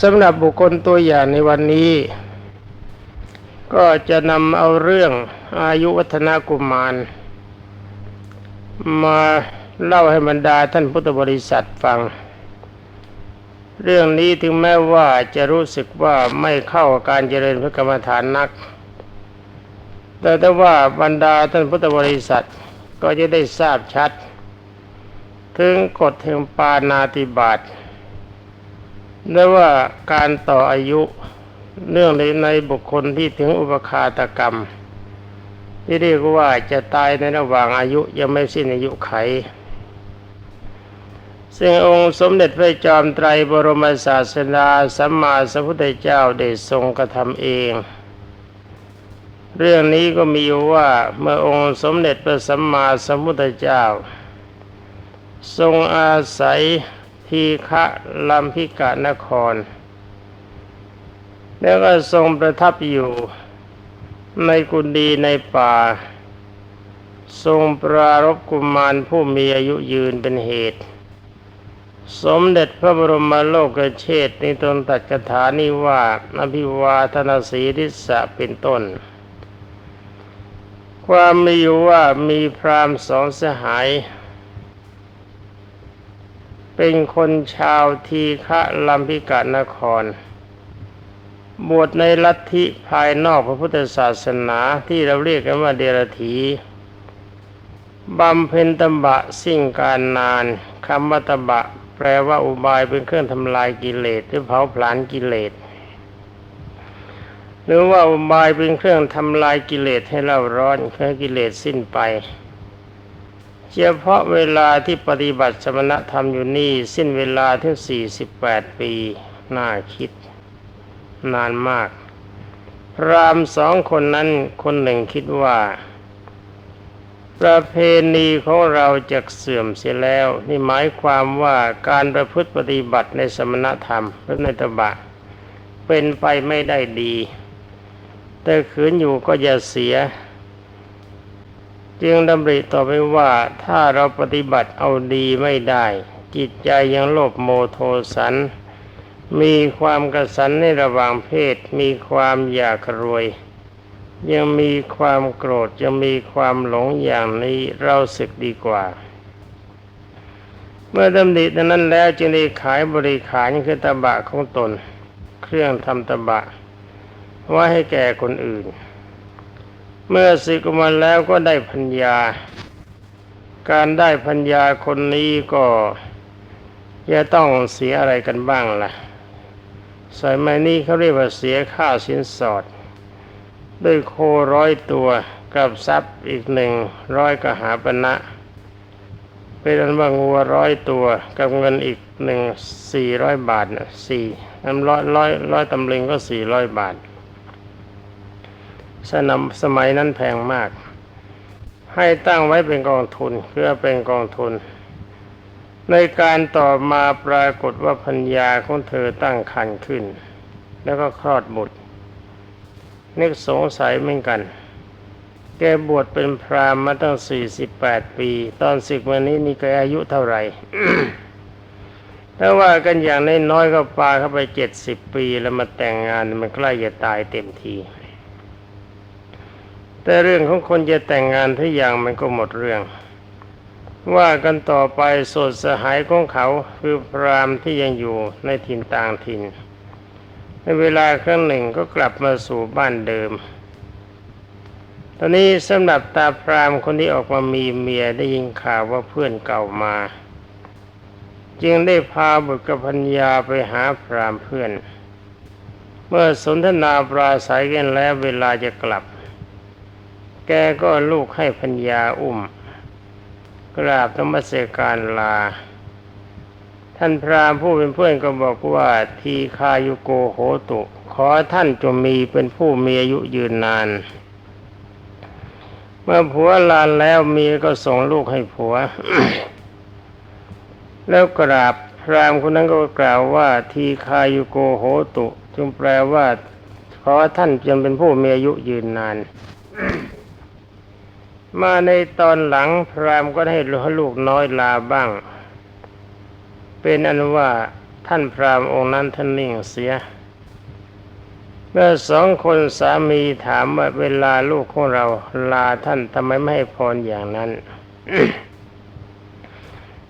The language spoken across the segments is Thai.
สำหรับบุคคลตัวอย่างในวันนี้ ก็จะนำเอาเรื่องอายุวัฒนากุมาร มาเล่าให้บรรดาท่านพุทธบริษัทฟัง เรื่องนี้ถึงแม้ว่าจะรู้สึกว่าไม่เข้าการเจริญพระกรรมฐานนัก แต่ถ้าว่าบรรดาท่านพุทธบริษัทก็จะได้ทราบชัด ถึงกฎแห่งปานาติบาต และว่าการต่ออายุเนื่องในในบุคคลที่ถึงอุปคาตกรรม ที่เรียกว่าจะตายในระหว่างอายุยังไม่สิ้นอายุไข ซึ่งองค์สมเด็จพระจอมไตรบรมศาสดาสัมมาสัมพุทธเจ้าได้ทรงกระทำเอง เรื่องนี้ก็มีว่าเมื่อองค์สมเด็จพระสัมมาสัมพุทธเจ้า ทรงอาศัย ทีฆะลัมพิกะนคร แล้วก็ทรงประทับอยู่ในกุฏิในป่า ทรงปรารบกุมารผู้มีอายุยืนเป็นเหตุ สมเด็จพระบรมโลกเชษฐ์ในตนตัดคาถานี้ว่าอภิวาทนาสีริสะเป็นต้น ความมีอยู่ว่ามีพรามสองสหาย เป็นคนชาวทีฆะลัมพิกะนคร บวชในลัทธิภายนอกพระพุทธศาสนาที่เราเรียกกันว่าเดรถีบำเพ็ญตบะสิ่งการนานคำว่าตบะ แปลว่าอุบายเป็นเครื่องทำลายกิเลสหรือเผาผลาญกิเลส หรือว่าอุบายเป็นเครื่องทำลายกิเลสให้เราร้อนเพื่อให้กิเลสสิ้นไป เฉพาะเวลาที่ปฏิบัติสมณธรรมอยู่นี่ สิ้นเวลาถึง 48 ปี น่าคิด นานมาก พรามสองคนนั้นคนหนึ่งคิดว่า ประเพณีของเราจะเสื่อมเสียแล้ว นี่หมายความว่าการประพฤติปฏิบัติในสมณธรรมหรือในตบะ เป็นไปไม่ได้ดี แต่ขืนอยู่ก็อย่าเสีย จึงดำริต่อไปว่าถ้าเราปฏิบัติเอาดีไม่ได้ จิตใจยังโลภโมโทสัน มีความกระสันในระหว่างเพศ มีความอยากรวย ยังมีความโกรธยังมีความหลงอย่างนี้เราศึกดีกว่า เมื่อดำริดังนั้นแล้วจึงได้ขายบริขารคือตบะของตน เครื่องทำตบะไว้ให้แก่คนอื่น เมื่อสึกออกมาแล้วก็ได้พัญญา การได้พัญญาคนนี้ก็จะต้องเสียอะไรกันบ้างล่ะสมัยมนี้เขาเรียกว่าเสียค่าสินสอด ด้วยโคร้อยตัวกับทรัพย์อีกหนึ่งร้อยกหาปณะเป็นอันว่างัวร้อยตัวกับเงินอีกหนึ่งสี่ร้อยบาทนะสี่น้ำร้อยร้อยร้อยตำลึงก็สี่ร้อยบาท สนมสมัยนั้นแพงมาก ให้ตั้งไว้เป็นกองทุนเพื่อเป็นกองทุน ในการต่อมาปรากฏว่าพัญญาของเธอตั้งครรภ์ขึ้น แล้วก็คลอดบุตรนึกสงสัยเหมือนกัน แกบวชเป็นพราหมณ์มาตั้ง48ปี ตอนศึกวันนี้นี่แกอายุเท่าไหร่ถ้าว่ากันอย่างน้อยๆก็ปาเข้าไป70ปีแล้วมาแต่งงานมันใกล้จะตายเต็มที แต่เรื่องของคนจะแต่งงานทุกอย่างมันก็หมดเรื่อง ว่ากันต่อไปโสดสหายของเขาคือพรามที่ยังอยู่ในถิ่นต่างถิ่น ในเวลาครั้งหนึ่งก็กลับมาสู่บ้านเดิม ตอนนี้สำหรับตาพรามคนที่ออกมามีเมียได้ยินข่าวว่าเพื่อนเก่ามา จึงได้พาบุตรกับพัญญาไปหาพรามเพื่อน เมื่อสนทนาปราศัยกันแล้วเวลาจะกลับ แกก็ลูกให้พัญญาอุ้ม กราบธรรมเสการลา ท่านพราหมณ์ผู้เป็นเพื่อนก็บอกว่าทีคายุโกโหตุ ขอท่านจงมีเป็นผู้มีอายุยืนนาน เมื่อผัวลานแล้วเมียก็ส่งลูกให้ผัว แล้วกราบพราหมณ์คนนั้นก็กล่าวว่าทีคายุโกโหตุ จึงแปลว่าขอท่านจงเป็นผู้มีอายุยืนนาน มาในตอนหลังพราหมณ์ก็ให้ลูกน้อยลาบ้าง เป็นอันว่าท่านพราหมณ์องค์นั้นท่านนิ่งเสีย เมื่อสองคนสามีถามว่าเวลาลูกของเราลาท่านทำไมไม่ให้พรอย่างนั้น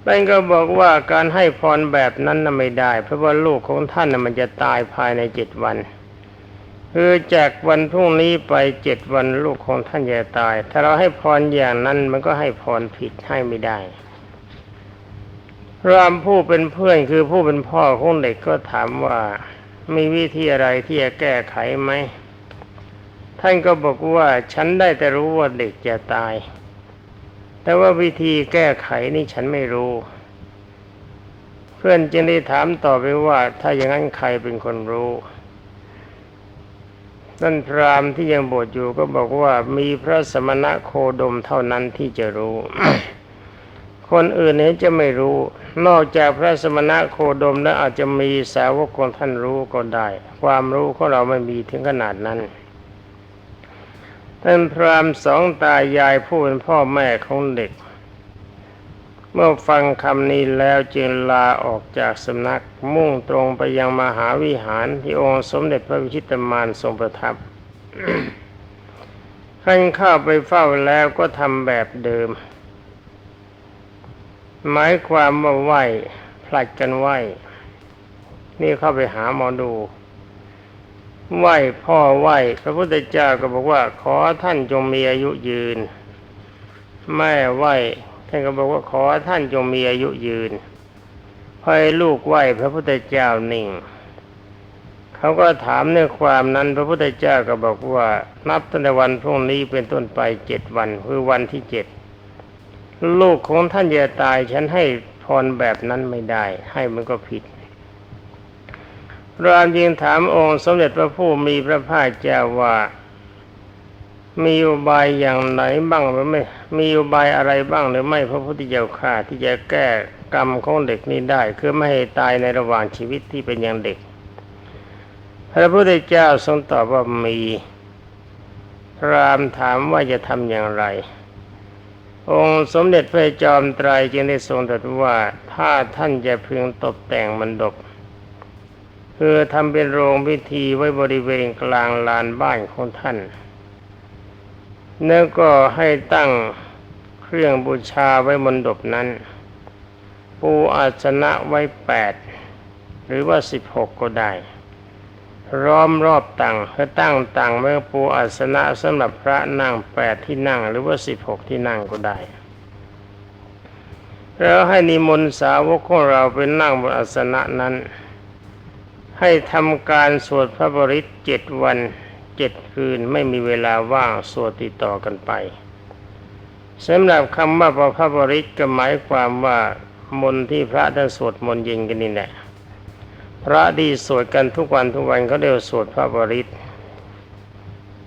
ท่านก็บอกว่าการให้พรแบบนั้นน่ะไม่ได้ เพราะว่าลูกของท่านน่ะมันจะตายภายในเจ็ดวัน คือจากวันพรุ่งนี้ไปเจ็ดวันลูกของท่านจะตาย ถ้าเราให้พรอย่างนั้นมันก็ให้พรผิดให้ไม่ได้รามผู้เป็นเพื่อนคือผู้เป็นพ่อของเด็กก็ถามว่ามีวิธีอะไรที่จะแก้ไขไหมท่านก็บอกว่าฉันได้แต่รู้ว่าเด็กจะตาย แต่ว่าวิธีแก้ไขนี่ฉันไม่รู้ เพื่อนจึงได้ถามต่อไปว่า ถ้าอย่างนั้นใครเป็นคนรู้ ท่านพราหมณ์ที่ยังบวชอยู่ก็บอกว่ามีพระสมณะโคดมเท่านั้นที่จะรู้ คนอื่นนี้จะไม่รู้ นอกจากพระสมณะโคดมแล้วอาจจะมีสาวกของท่านรู้ก็ได้ ความรู้ของเราไม่มีถึงขนาดนั้น ท่านพราหมณ์สองตายายผู้เป็นพ่อแม่ของเด็ก เมื่อฟังคำนี้แล้วจึงลาออกจากสำนักมุ่งตรงไปยังมหาวิหารที่องค์สมเด็จพระวิชิตมารทรงประทับขั้นเข้าไปเฝ้าแล้วก็ทำแบบเดิม หมายความว่าไหวผลัดกันไหวนี่เข้าไปหาหมอดู ไหวพ่อไหวพระพุทธเจ้าก็บอกว่า ขอท่านจงมีอายุยืน แม่ไหว ท่านก็บอกว่าขอท่านจงมีอายุยืนพอให้ลูกไหวพระพุทธเจ้านิ่ง เขาก็ถามในความนั้นพระพุทธเจ้าก็บอกว่า นับตั้งแต่วันพรุ่งนี้เป็นต้นไปเจ็ดวันคือวันที่เจ็ดลูกของท่านจะตายฉันให้พรแบบนั้นไม่ได้ ให้มันก็ผิดรามยิงถามองค์สมเด็จพระผู้มีพระภาคเจ้าว่า มีอุบายอย่างไหนบ้างหรือไม่ มีอุบายอะไรบ้างหรือไม่พระพุทธเจ้าข้าที่จะแก้กรรมของเด็กนี้ได้ คือไม่ให้ตายในระหว่างชีวิตที่เป็นยังเด็ก พระพุทธเจ้าทรงตอบว่ามีรามถามว่าจะทำอย่างไร องค์สมเด็จพระจอมไตรจึงได้ทรงตรัสว่าถ้าท่านจะพึงตกแต่งมันดบคือทำเป็นโรงพิธีไว้บริเวณกลางลานบ้านของท่าน แล้วก็ให้ตั้งเครื่องบูชาไว้บนดบนั้น ปูอาสนะไว้แปดหรือว่าสิบหกก็ได้ ร้อมรอบตังเพื่อตั้งตังเมื่อปูอาสนะสำหรับพระนั่งแปดที่นั่ง หรือว่าสิบหกที่นั่งก็ได้แล้วให้นิมนต์สาวกของเราไปนั่งบนอาสนะนั้น ให้ทำการสวดพระบริตเจ็ดวัน จ็ดคืนไม่มีเวลาว่างสวดติดต่อกันไปสำหรับคำว่าพระพบริตก็หมายความว่ามนที่พระท่านสวดมนต์เย็นกันนี่แหละพระดีสวดกันทุกวันทุกวันเขาเรียกสวดพระบริต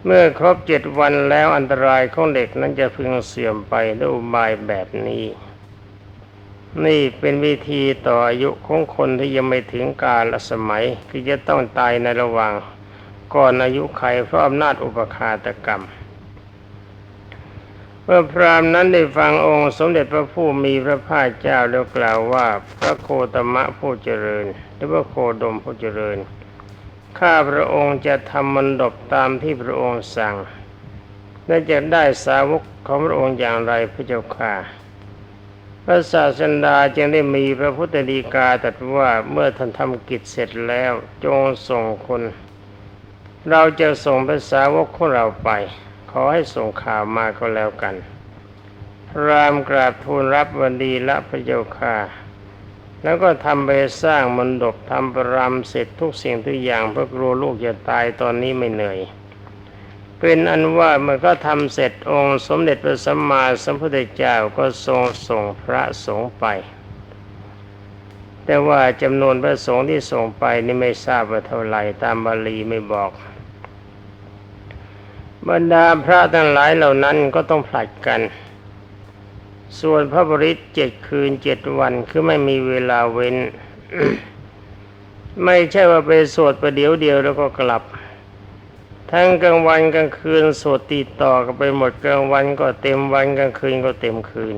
เมื่อครบเจ็ดวันแล้วอันตรายของเด็กนั้นจะพึงเสื่อมไปด้วยบายแบบนี้ นี่เป็นวิธีต่ออายุของคนที่ยังไม่ถึงกาลสมัยคือจะต้องตายในระหว่าง ก่อนอายุไขเพราะอำนาจอุปคาตกรรม เมื่อพรามนั้นได้ฟังองค์สมเด็จพระผู้มีพระภาคเจ้าแล้วกล่าวว่าพระโคตมะผู้เจริญ หรือว่าโคดมผู้เจริญ ข้าพระองค์จะทำมันดบตามที่พระองค์สั่งและจะได้สาวกของพระองค์อย่างไรพระเจ้าค่ะพระศาสดาจึงได้มีพระพุทธดีกาตรัสว่าเมื่อท่านทำกิจเสร็จแล้วจงส่งคน เราจะส่งภาษาวกของเราไป ขอให้ส่งข่าวมาก็แล้วกันรามกราบทูลรับวันดีละพระเจ้าค่ะ แล้วก็ทำไปสร้างมนดบทำประรำเสร็จทุกสิ่งทุกอย่างเพื่อกลัวลูกจะตายตอนนี้ไม่เหนื่อย เป็นอันว่ามื่อก็ทำเสร็จองค์สมเด็จพระสัมมาสัมพุทธเจ้าก็ทรงส่งพระสงฆ์ไป แต่ว่าจำนวนพระสงฆ์ที่ส่งไปนี่ไม่ทราบว่าเท่าไหร่ตามบาลีไม่บอก บรรดาพระทั้งหลายเหล่านั้นก็ต้องผลัดกัน ส่วนพระบริษเจ็ดคืนเจ็ดวันคือไม่มีเวลาเว้น ไม่ใช่ว่าไปสวดประเดี๋ยวเดียวแล้วก็กลับ ทั้งกลางวันกลางคืนสวดติดต่อกันไปหมดกลางวันก็เต็มวันกลางคืนก็เต็มคืน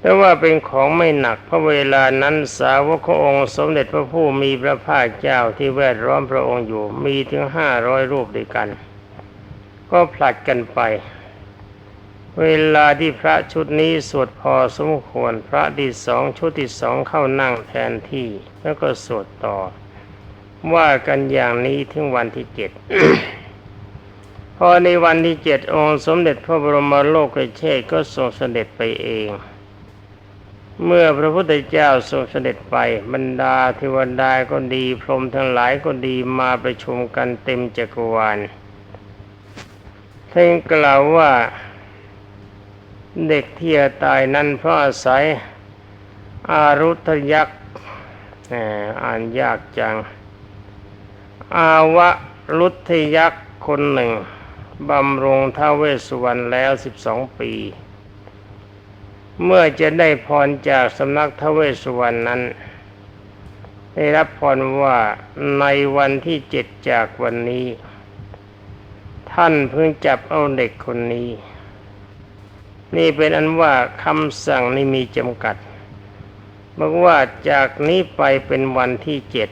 แต่ว่าเป็นของไม่หนักเพราะเวลานั้นสาวกขององค์สมเด็จพระผู้มีพระภาคเจ้าที่แวดล้อมพระองค์อยู่มีถึงห้าร้อยรูปด้วยกัน ก็ผลัดกันไป เวลาที่พระชุดนี้สวดพอสมควรพระที่สองชุดที่สองเข้านั่งแทนที่แล้วก็สวดต่อ ว่ากันอย่างนี้ถึงวันที่เจ็ดพอในวันที่เจ็ดองค์สมเด็จพระบรมโลกเชษก็ทรงเสด็จไปเอง เมื่อพระพุทธเจ้าทรงเสด็จไปบรรดาเทวดาก็ดีพรหมทั้งหลายก็ดีมาประชุมกันเต็มจักรวาลท่านกล่าวว่าเด็กที่จะตายนั้นเพราะอาศัยอารุทยักษ์อ่านยากจัง อาวะรุทยักษ์คนหนึ่งบำรุงท้าเวสสุวรรณแล้วสิบสองปี เมื่อจะได้พรจากสำนักท้าวเวสุวรรณนั้น ได้รับพรว่าในวันที่เจ็ดจากวันนี้ ท่านเพิ่งจับเอาเด็กคนนี้ นี่เป็นอันว่าคำสั่งนี่มีจำกัดบอกว่าจากนี้ไปเป็นวันที่เจ็ด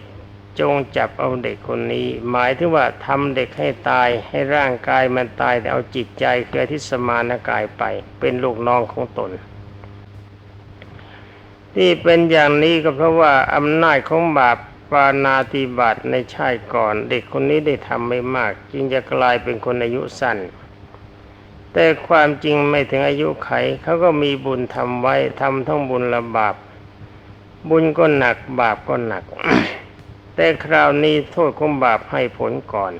จงจับเอาเด็กคนนี้ หมายถึงว่าทำเด็กให้ตายให้ร่างกายมันตายแต่เอาจิตใจคือทิสมานกายไป เป็นลูกน้องของตน ที่เป็นอย่างนี้ก็เพราะว่าอำนาจของบาปปานาติบาตในชาติก่อน เด็กคนนี้ได้ทำไม่มาก จึงจะกลายเป็นคนอายุสั้น แต่ความจริงไม่ถึงอายุไขเขาก็มีบุญทำไว้ทำทั้งบุญและบาป บุญก็หนักบาปก็หนัก แต่คราวนี้โทษของบาปให้ผลก่อน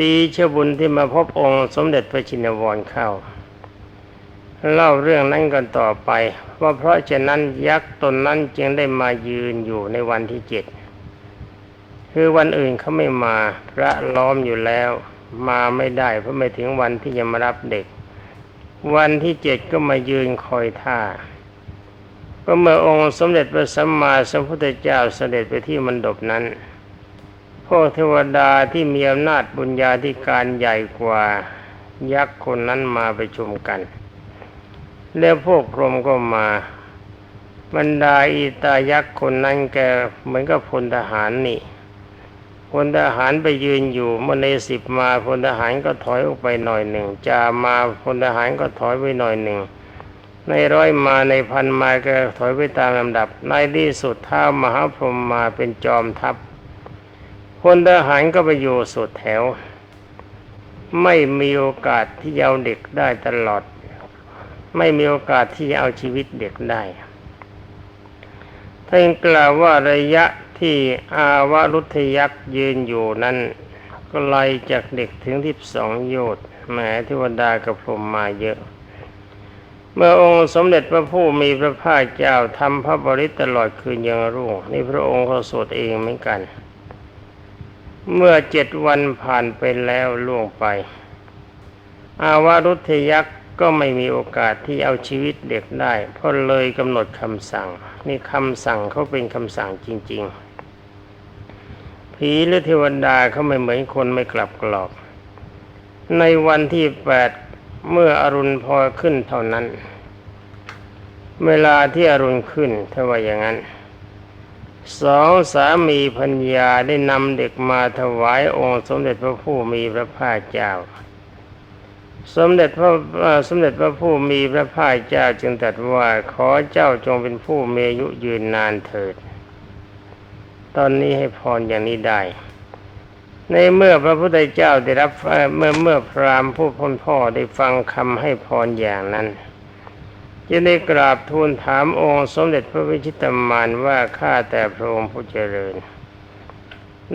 ดีเชื่อบุญที่มาพบองค์สมเด็จพระชินวรเข้า เล่าเรื่องนั้นกันต่อไป ว่าเพราะฉะนั้นยักษ์ตนนั้นจึงได้มายืนอยู่ในวันที่เจ็ดคือวันอื่นเขาไม่มาพระล้อมอยู่แล้ว มาไม่ได้เพราะไม่ถึงวันที่จะมารับเด็ก วันที่เจ็ดก็มายืนคอยท่าก็เมื่อองค์สมเด็จพระสัมมาสัมพุทธเจ้าเสด็จไปที่มันดบนั้นพวกเทวดาที่มีอำนาจบุญญาธิการใหญ่กว่า ยักษ์คนนั้นมาประชุมกัน แล้วพวกพรหมก็มาบรรดาอีตายักษ์คนนั้นแกเหมือนกับพลทหารนี่พลทหารไปยืนอยู่เมื่อในสิบมาพลทหารก็ถอยออกไปหน่อยหนึ่งจามาพลทหารก็ถอยไปหน่อยหนึ่ง ในร้อยมาในพันมาก็ถอยไปตามลำดับ ในที่สุดท้ามหาพรหมมาเป็นจอมทัพพลทหารก็ไปอยู่สุดแถว ไม่มีโอกาสที่จะเอาเด็กได้ตลอด ไม่มีโอกาสที่จะเอาชีวิตเด็กได้ท่านกล่าวว่าระยะที่อาวารุทยักษ์ยืนอยู่นั้นไกลจากเด็กถึงที่สองโยชน์แหมเทวดากับพรมมาเยอะ เมื่อองค์สมเด็จพระผู้มีพระภาคเจ้าทำพระบริตตลอดคืนยังรุ่งนี่พระองค์เขาสวดเองเหมือนกัน เมื่อเจ็ดวันผ่านไปแล้วล่วงไป อาวารุทยักษ์ ก็ไม่มีโอกาสที่เอาชีวิตเด็กได้ เพราะเลยกำหนดคำสั่ง นี่คำสั่งเขาเป็นคำสั่งจริง ๆ ผีหรือเทวดาเขาไม่เหมือนคนไม่กลับกรอก ในวันที่แปดเมื่ออรุณพอขึ้นเท่านั้น เวลาที่อรุณขึ้นถ้าว่าอย่างนั้นสองสามีพัญญาได้นำเด็กมาถวายองค์สมเด็จพระผู้มีพระภาคเจ้า สมเด็จพระสมเด็จพระผู้มีพระภาคเจ้าจึงตรัสว่าขอเจ้าจงเป็นผู้มีอายุยืนนานเถิด ตอนนี้ให้พรอย่างนี้ได้ ในเมื่อพระพุทธเจ้าได้รับเมื่อเมื่อพราหมณ์ผู้พ้นพ่อได้ฟังคำให้พรอย่างนั้นจึงได้กราบทูลถามองค์สมเด็จพระวิชิตามานว่าข้าแต่พระองค์ผู้เจริญ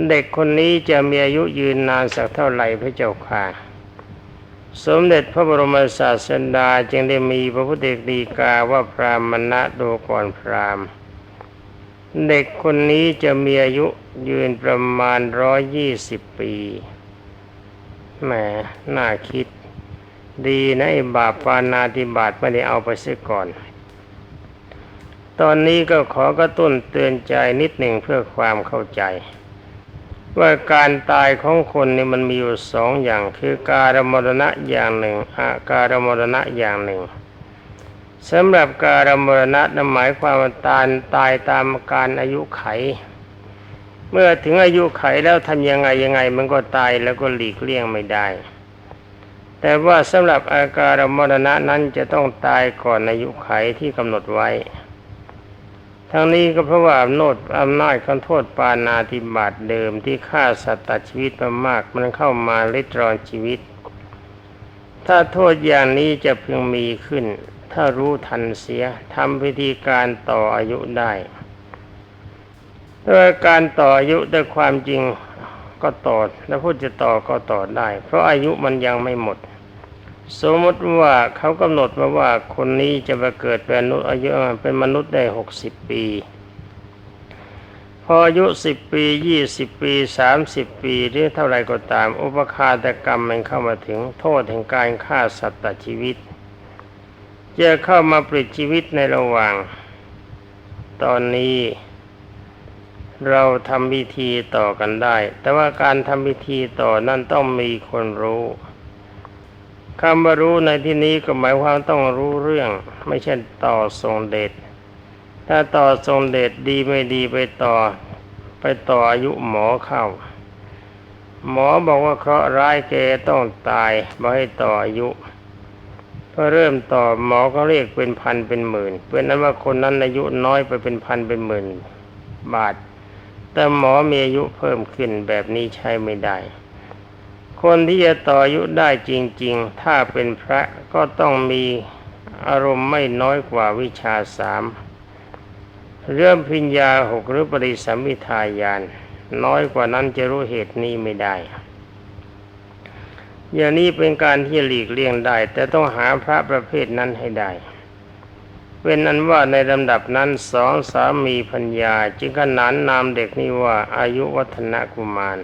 เด็กคนนี้จะมีอายุยืนนานสักเท่าไหร่พระเจ้าค่ะ สมเด็จพระบรมศาสดาจึงได้มีพระพุทธดีกาว่าพรามณะดูก่อนพรามเด็กคนนี้จะมีอายุยืนประมาณร้อยยี่สิบปีแหมน่าคิด ดีนะไอ้บาปปานาติบาตไม่ได้เอาไปเสียก่อน ตอนนี้ก็ขอกระตุ้นเตือนใจนิดหนึ่งเพื่อความเข้าใจ ว่าการตายของคนนี่มันมีอยู่สองอย่างคือการมรณะอย่างหนึ่งอาการมรณะอย่างหนึ่งสำหรับการมรณะนั้นหมายความว่าตายตายตามการอายุไข เมื่อถึงอายุไขแล้วทำยังไงยังไง มันก็ตายแล้วก็หลีกเลี่ยงไม่ได้ แต่ว่าสำหรับอาการมรณะนั้นจะต้องตายก่อนอายุไขที่กำหนดไว้ ทั้งนี้ก็เพราะว่าอำนาจอำนาจของโทษปานาติบาตเดิมที่ฆ่าสัตว์ตัดชีวิตมามากมันเข้ามาลิดรอนชีวิต ถ้าโทษอย่างนี้จะเพียงมีขึ้น ถ้ารู้ทันเสียทำพิธีการต่ออายุได้ด้วยการต่ออายุด้วยความจริงก็ต่อแล้วพูดจะต่อก็ต่อได้ เพราะอายุมันยังไม่หมด สมมติว่าเขากำหนดมาว่าคนนี้จะมาเกิดเป็นมนุษย์อายุเป็นมนุษย์ได้หกสิบปี พออายุสิบปียี่สิบปีสามสิบปีหรือเท่าไรก็ตาม อุปคาตกรรมมันเข้ามาถึงโทษแห่งการฆ่าสัตว์ตัดชีวิต จะเข้ามาปลิดชีวิตในระหว่าง ตอนนี้เราทำพิธีต่อกันได้ แต่ว่าการทำพิธีต่อนั้นต้องมีคนรู้ คำว่ารู้ในที่นี้ก็หมายความต้องรู้เรื่อง ไม่ใช่ต่อทรงเดชถ้าต่อทรงเดชดีไม่ดีไปต่อ ไปต่ออายุหมอเข้า หมอบอกว่าเคราะห์ร้ายแกต้องตายบอกให้ต่ออายุพอเริ่มต่อหมอก็เรียกเป็นพันเป็นหมื่นเป็นนั้นว่าคนนั้นอายุน้อยไปเป็นพันเป็นหมื่นบาท แต่หมอมีอายุเพิ่มขึ้นแบบนี้ใช้ไม่ได้ คนที่จะต่ออายุได้จริง ๆ ถ้าเป็นพระก็ต้องมีอารมณ์ไม่น้อยกว่าวิชาสาม เรื่องพิญญาหกหรือปริสัมมิทายาน น้อยกว่านั้นจะรู้เหตุนี้ไม่ได้ อย่างนี้เป็นการที่หลีกเลี่ยงได้ แต่ต้องหาพระประเภทนั้นให้ได้ เป็นอันว่าในลำดับนั้นสองสามีพัญญาจึงขนานนามเด็กนี้ว่าอายุวัฒนกุมาร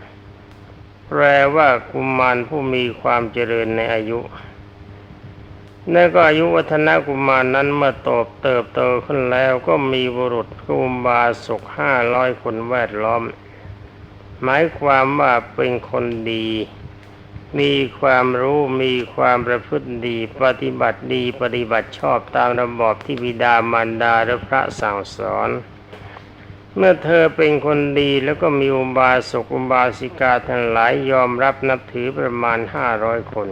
แปลว่ากุมารผู้มีความเจริญในอายุนั่นก็อายุวัฒนกุมารนั้นเมื่อโตบเติบโตขึ้นแล้วก็มีบุรุษกุมบาศกห้าร้อยคนแวดล้อม หมายความว่าเป็นคนดี มีความรู้มีความประพฤติดี ปฏิบัติดีปฏิบัติชอบตามระบอบที่บิดามารดาและพระสั่งสอน เมื่อเธอเป็นคนดีแล้วก็มีอุบาสกอุบาสิกาทั้งหลายยอมรับนับถือประมาณห้าร้อยคน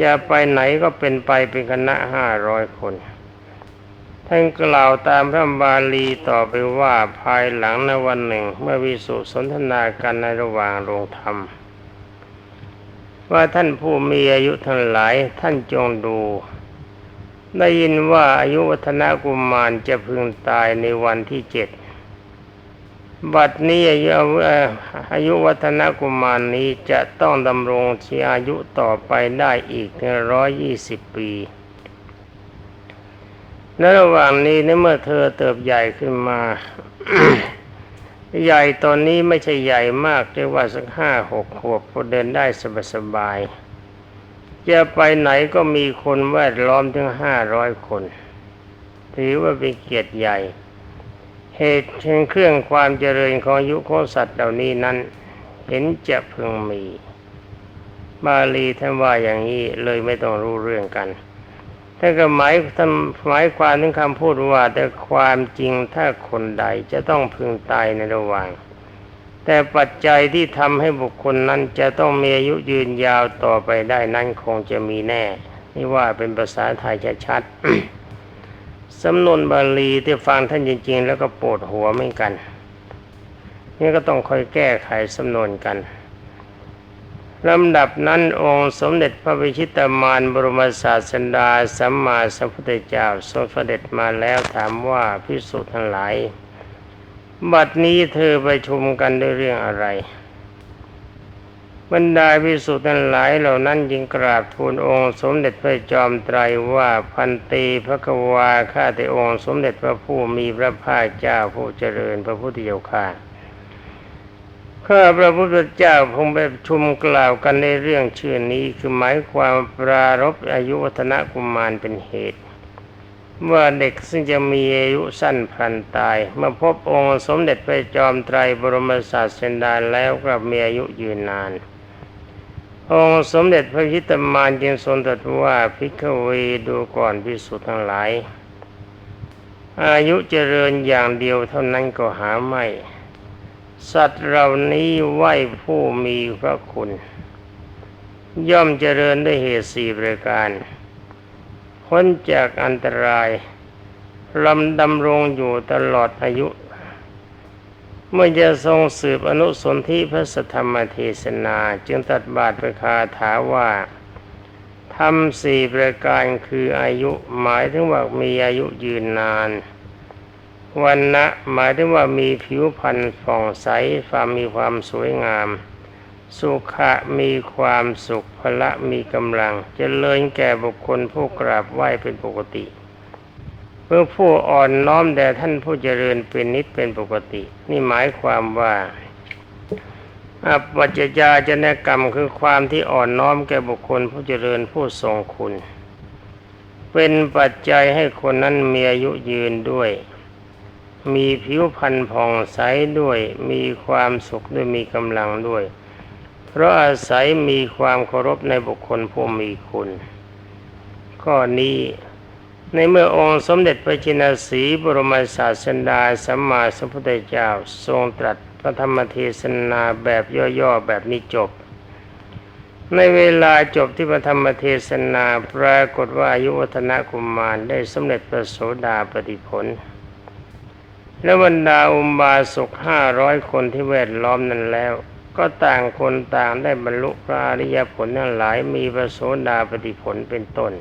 จะไปไหนก็เป็นไปเป็นคณะห้าร้อยคน ท่านกล่าวตามพระบาลีต่อไปว่าภายหลังในวันหนึ่ง เมื่อวิสุสนทนากันในระหว่างโรงธรรม ว่าท่านผู้มีอายุทั้งหลายท่านจงดูได้ยินว่าอายุวัฒนกุมารจะพึงตายในวันที่เจ็ด บัดนี้อายุอายุวัฒนกุมารนี้จะต้องดำรงชีอายุต่อไปได้อีกร้อยยี่สิบปีในระหว่างนี้ในเมื่อเธอเติบใหญ่ขึ้นมา ใหญ่ตอนนี้ไม่ใช่ใหญ่มากเรียกว่าสักห้าหกขวบพอเดินได้สบายๆจะไปไหนก็มีคนแวดล้อมถึงห้าร้อยคน ถือว่าเป็นเกียรติใหญ่ เหตุแห่งเครื่องความเจริญของอายุของสัตว์เหล่านี้นั้น เห็นจะพึงมี บาลีท่านว่าอย่างนี้เลยไม่ต้องรู้เรื่องกันท่านก็หมายท่านหมายความถึงคำพูดว่าแต่ความจริงถ้าคนใดจะต้องพึงตายในระหว่าง แต่ปัจจัยที่ทำให้บุคคลนั้นจะต้องมีอายุยืนยาวต่อไปได้นั้นคงจะมีแน่ นี่ว่าเป็นภาษาไทยชัดๆ สำนวนบาลีที่ฟังท่านจริง ๆ แล้วก็ปวดหัวเหมือนกันนี่ก็ต้องคอยแก้ไขสำนวนกันลำดับนั้นองค์สมเด็จพระวิชิตามานบรมศาสดาสัมมาสัมพุทธเจ้าทรงเสด็จมาแล้วถามว่าพิสุทั้งหลาย บัดนี้เธอประชุมกันด้วยเรื่องอะไร บรรดาพิสุทั้งหลายเหล่านั้นจึงกราบทูลองค์ สมเด็จพระจอมไตรว่าพันตีพระกวาข้าแต่องค์ สมเด็จพระผู้มีพระภาคเจ้าผู้เจริญพระพุทธเจ้าข้าข้าพระพุทธเจ้าคงไปชุมกล่าวกันในเรื่องชื่อนี้คือหมายความปรารบอายุวัฒนกุมารเป็นเหตุว่าเด็กซึ่งจะมีอายุสั้นพันตายเมื่อพบองค์สมเด็จพระจอมไตรบรมศาสดาแล้วก็มีอายุยืนนาน องค์สมเด็จพระพิตามานจึงทรงตรัสว่าพิกเวดูก่อนพิสุทธ์ทั้งหลาย อายุเจริญอย่างเดียวเท่านั้นก็หาไม่ สัตว์เหล่านี้ไหวผู้มีพระคุณ ย่อมเจริญด้วยเหตุสี่ประการพ้นจากอันตรายลำดำรงอยู่ตลอดอายุ เมื่อจะทรงสืบอนุสนธิพระสธรรมเทศนาจึงตัดบาทประคาถาว่าทำสี่ประการคืออายุหมายถึงว่ามีอายุยืนนานวันนะหมายถึงว่ามีผิวพรรณผ่องใสความมีความสวยงาม สุขะมีความสุขพละมีกำลังจเจริญแก่บุคคลผู้กราบไหว้เป็นปกติ พื่อผู้อ่อนน้อมแด่ท่านผู้เจริญเป็นนิดเป็นปกติ นี่หมายความว่าอัปปัจจยาจนกรรมคือความที่อ่อนน้อมแก่บุคคลผู้เจริญผู้ทรงคุณ เป็นปัจจัยให้คนนั้นมีอายุยืนด้วย มีผิวพรรณผ่องใสด้วย มีความสุขด้วยมีกำลังด้วย เพราะอาศัยมีความเคารพในบุคคลผู้มีคุณ ข้อนี้ ในเมื่อองค์สมเด็จพระจินสีบรมศาสดาสัมมาสัมพุทธเจ้าทรงตรัสพระธรรมเทศนาแบบย่อๆแบบนี้จบ ในเวลาจบที่พระธรรมเทศนาปรากฏว่าอายุวัฒนกุมารได้สำเร็จพระโสดาปฏิผล และบรรดาอุบาสกห้าร้อยคนที่แวดล้อมนั้นแล้ว ก็ต่างคนต่างได้บรรลุพระอริยผลทั้งหลายมีพระโสดาปฏิผลเป็นต้น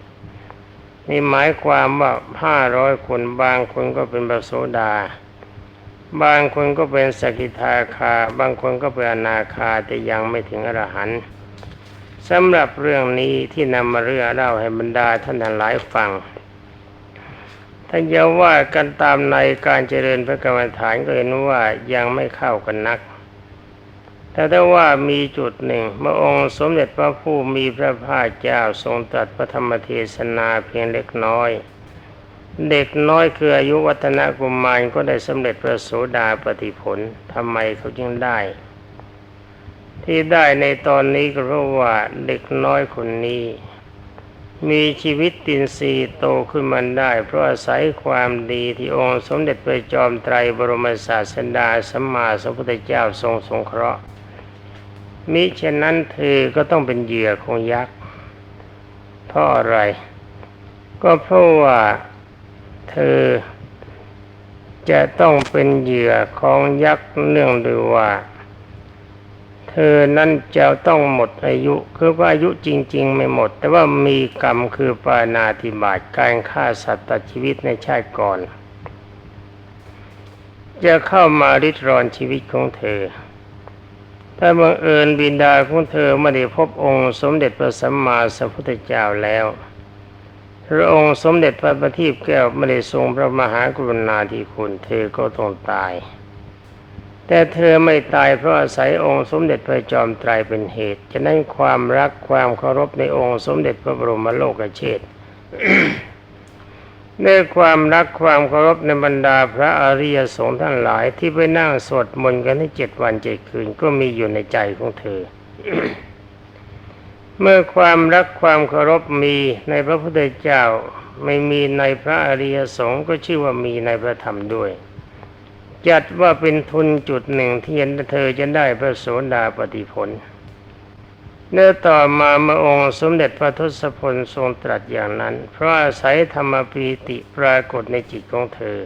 นี่หมายความว่าห้าร้อยคนบางคนก็เป็นพระโสดา บางคนก็เป็นสกิทาคา บางคนก็เป็นอนาคาแต่ยังไม่ถึงอรหันต์สำหรับเรื่องนี้ที่นำมาเรื่องเล่าให้บรรดาท่านทั้งหลายฟังถ้านจะว่ากันตามในการเจริญพระกรรมฐานก็เห็นว่ายังไม่เข้ากันนัก แต่ถ้าว่ามีจุดหนึ่งเมื่อองค์สมเด็จพระผู้มีพระภาคเจ้าทรงตรัสพระธรรมเทศนาเพียงเล็กน้อย เด็กน้อยคืออายุวัฒนกุมารก็ได้สำเร็จพระโสดาปฏิผลทำไมเขาจึงได้ ที่ได้ในตอนนี้ก็เพราะว่าเด็กน้อยคนนี้มีชีวิตตินทรีโตขึ้นมาได้ เพราะอาศัยความดีที่องค์สมเด็จพระจอมไตรบรมศาสดาสัมมาสัมพุทธเจ้าทรงสงเคราะห์ มิฉะนั้นเธอก็ต้องเป็นเหยื่อของยักษ์เพราะอะไร ก็เพราะว่าเธอจะต้องเป็นเหยื่อของยักษ์เนื่องด้วยว่า เธอนั้นจะต้องหมดอายุ คือว่าอายุจริง ๆ ไม่หมด แต่ว่ามีกรรมคือปานาธิบาตการฆ่าสัตว์ตัดชีวิตในชาติก่อน จะเข้ามาริดรอนชีวิตของเธอ ถ้าบังเอิญบินดาของเธอไม่ได้พบองค์สมเด็จพระสัมมาสัมพุทธเจ้าแล้วพระองค์สมเด็จพระบัณฑิตแก้วไม่ได้ทรงพระมหากรุณาธิคุณเธอก็ต้องตาย แต่เธอไม่ตายเพราะอาศัยองค์สมเด็จพระจอมไตรเป็นเหตุฉะนั้นความรักความเคารพในองค์สมเด็จพระบรมโลกเชษฐ ด้วยความรักความเคารพในบรรดาพระอริยสงฆ์ทั้งหลายที่ไปนั่งสวดมนต์กันที่เจ็ดวันเจ็ดคืนก็มีอยู่ในใจของเธอ เมื่อความรักความเคารพมีในพระพุทธเจ้าไม่มีในพระอริยสงฆ์ก็ชื่อว่ามีในพระธรรมด้วย จัดว่าเป็นทุนจุดหนึ่งที่เธอจะได้พระโสดาปฏิผล เนื้อต่อมาเมื่อองค์สมเด็จพระทศพลทรงตรัสอย่างนั้น เพราะอาศัยธรรมปีติปรากฏในจิตของเธอ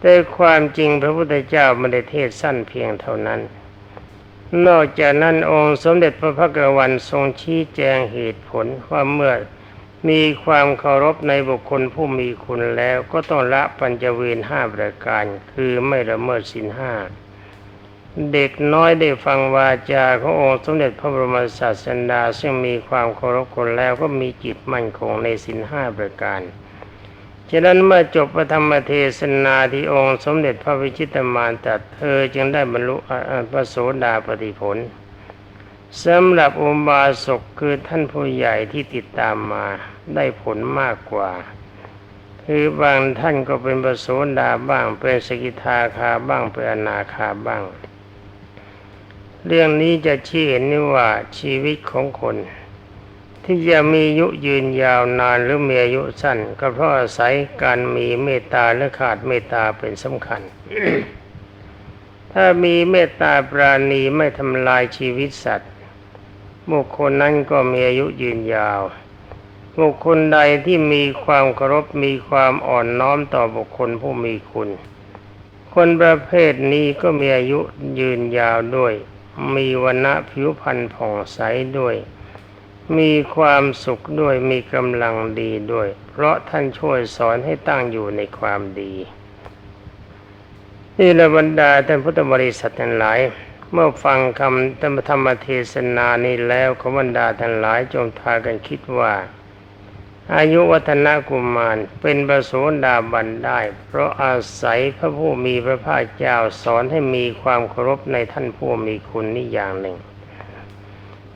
แต่ความจริงพระพุทธเจ้าไม่ได้เทศสั้นเพียงเท่านั้น นอกจากนั้นองค์สมเด็จพระพักวันทรงชี้แจงเหตุผลว่าเมื่อมีความเคารพในบุคคลผู้มีคุณแล้วก็ต้องละปัญจเวรห้าประการ คือไม่ละเมิดศีลห้า เด็กน้อยได้ฟังวาจาขององค์สมเด็จพระบรมศาสดาซึ่งมีความเคารพคนแล้วก็มีจิตมั่นคงในศีลห้าประการฉะนั้นเมื่อจบพระธรรมเทศนาที่องค์สมเด็จพระวิชิตมารตรัสเธอจึงได้บรรลุพระโสดาปฏิผลสำหรับอุบาสกคือท่านผู้ใหญ่ที่ติดตามมาได้ผลมากกว่า คือบางท่านก็เป็นพระโสดาบ้างเป็นสกิทาคาบ้างเป็นอนาคาบ้าง เรื่องนี้จะชี้เห็นนี่ว่าชีวิตของคน ที่จะมีอายุยืนยาวนานหรือมีอายุสั้น ก็เพราะอาศัยการมีเมตตาและขาดเมตตาเป็นสำคัญ ถ้ามีเมตตาปราณีไม่ทำลายชีวิตสัตว์บุคคลนั้นก็มีอายุยืนยาวบุคคลใดที่มีความเคารพมีความอ่อนน้อมต่อบุคคลผู้มีคุณ คนประเภทนี้ก็มีอายุยืนยาวด้วย มีวันณะผิวพรรณผ่องใสด้วย มีความสุขด้วยมีกำลังดีด้วย เพราะท่านช่วยสอนให้ตั้งอยู่ในความดีนี่ละบรรดาท่านพุทธบริษัททั้งหลาย เมื่อฟังคำธรรมเทศนานี้แล้วขบรรดาทั้งหลายจงพากันคิดว่า อายุวัฒนกุมารเป็นประโสดาบันได้ เพราะอาศัยพระผู้มีพระภาคเจ้าสอนให้มีความเคารพในท่านผู้มีคุณนี่อย่างหนึ่ง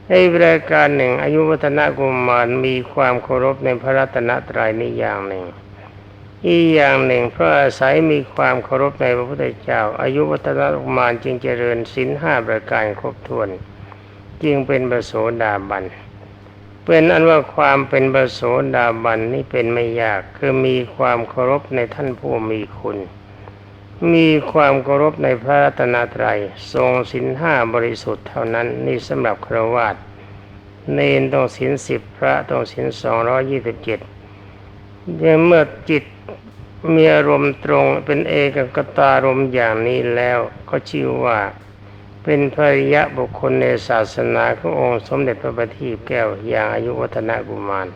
ในรายการหนึ่ง อายุวัฒนกุมารมีความเคารพในพระรัตนตรัยนี่อย่างหนึ่ง อีกอย่างหนึ่ง เพราะอาศัยมีความเคารพในพระพุทธเจ้า อายุวัฒนกุมารจึงเจริญศีลห้าประการครบถ้วน จึงเป็นประโสดาบัน เป็นอันว่าความเป็นประโสดาบันนี่เป็นไม่ยาก คือมีความเคารพในท่านผู้มีคุณ มีความเคารพในพระรัตนตรัย ทรงศีลห้าบริสุทธิ์เท่านั้นนี่สำหรับครวาตเนนต้องศีลสิบพระต้องศีลสองร้อยี่สิบเจ็ดเมื่อจิตมีอารมณ์ตรงเป็นเอกกตารมอย่างนี้แล้วก็ชื่อว่า เป็นภริยะบุคคลในศาสนาขององค์สมเด็จพระบัณฑิตแก้วอย่างอายุวัฒนกุมาร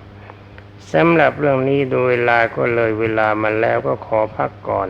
สำหรับเรื่องนี้โดยเวลาก็เลยเวลามันแล้วก็ขอพักก่อน